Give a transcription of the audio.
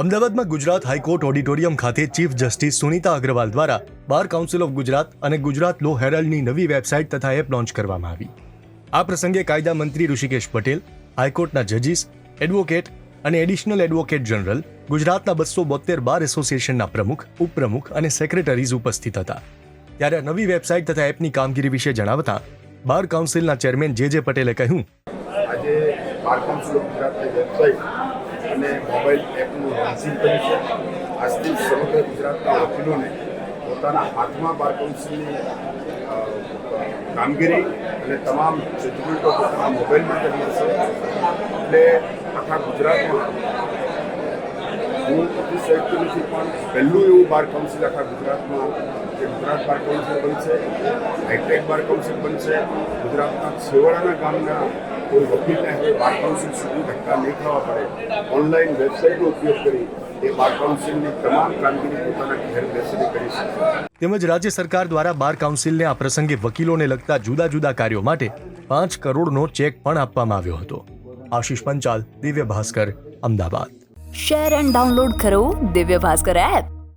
અમદાવાદમાં Gujarat high court auditorium ખાતે chief justice Sunita Agarwal દ્વારા બાર કાઉન્સિલ ઓફ ગુજરાત અને ગુજરાત લો હેરલ્ડની નવી વેબસાઇટ તથા એપ લોન્ચ કરવામાં આવી. આ પ્રસંગે કાયદા મંત્રી ઋષિકેશ પટેલ, હાઈકોર્ટના જજીસ, એડવોકેટ અને એડિશનલ એડવોકેટ જનરલ, ગુજરાતના બસો બોતેર બાર એસોસિએશનના પ્રમુખ, ઉપપ્રમુખ અને સેક્રેટરીઝ ઉપસ્થિત હતા. ત્યારે નવી વેબસાઇટ તથા એપની કામગીરી વિશે જણાવતા બાર કાઉન્સિલના ચેરમેન જે જે પટેલે કહ્યું બાર કાઉન્સિલ ઓફ ગુજરાતની વેબસાઇટ અને મોબાઈલ એપનું લોન્ચિંગ કર્યું છે. આજથી સમગ્ર ગુજરાતના વકીલોને પોતાના હાથમાં બાર કામગીરી અને તમામ જજમેન્ટો પોતાના મોબાઈલમાં કરી હશે. એટલે આખા ગુજરાતમાં હું ઓફિસ વ્યક્તિથી પણ પહેલું એવું બાર કાઉન્સિલ આખા ગુજરાતમાં જે ગુજરાત બાર કાઉન્સિલ બનશે હાઈટેક બાર કાઉન્સિલ બનશે, ગુજરાતના છેવાડાના ગામના કોઈ વકીલને બાર કાઉન્સિલ સુધી ધક્કા નહીં ખાવા પડે. ઓનલાઈન વેબસાઇટનો ઉપયોગ કરી એ બાર કાઉન્સિલની તમામ કામગીરી પોતાના ઘેર બેસીને કરી શકે. તેમજ રાજ્ય સરકાર દ્વારા બાર કાઉન્સિલને આ પ્રસંગે વકીલોને લગતા જુદા જુદા કાર્યો માટે પાંચ કરોડનો ચેક પણ આપવામાં આવ્યો હતો. Ashish Panchal Divya Bhaskar Ahmedabad. Share and download કરો દિવ્ય ભાસ્કર એપ